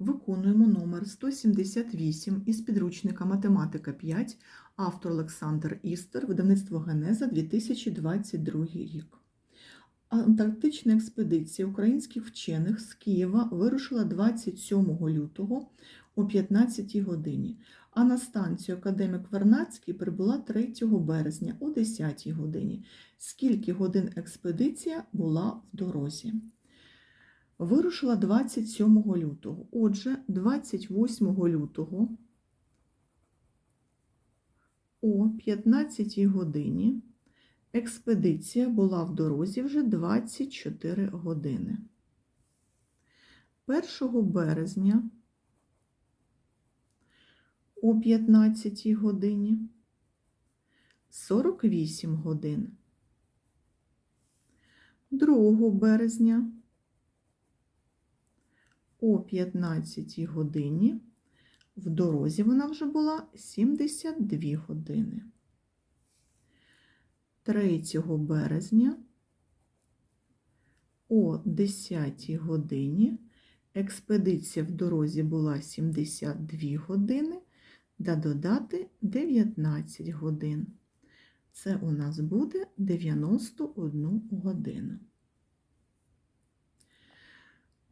Виконуємо номер 178 із підручника Математика 5, автор Олександр Істер, видавництво Генеза 2022 рік. Антарктична експедиція українських вчених з Києва вирушила 27 лютого о 15 годині, а на станцію академік Вернадський прибула 3 березня о 10 годині. Скільки годин експедиція була в дорозі? Вирушила 27 лютого. Отже, 28 лютого о 15 годині експедиція була в дорозі вже 24 години. 1 березня о 15 годині 48 годин. 2 березня о 15 годині в дорозі вона вже була 72 години. 3 березня о 10 годині експедиція в дорозі була 72 години, да додати 19 годин. Це у нас буде 91 годину.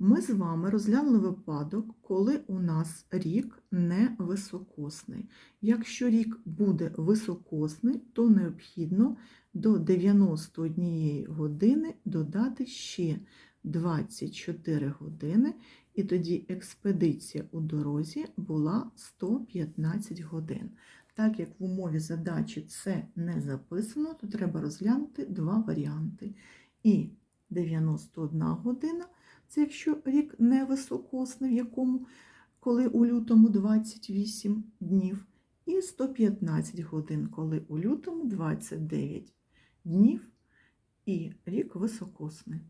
Ми з вами розглянули випадок, коли у нас рік не високосний. Якщо рік буде високосний, то необхідно до 91 години додати ще 24 години, і тоді експедиція у дорозі була 115 годин. Так як в умові задачі це не записано, то треба розглянути два варіанти. І 91 година це якщо рік не високосний, в якому, коли у лютому 28 днів, і 115 годин, коли у лютому 29 днів і рік високосний.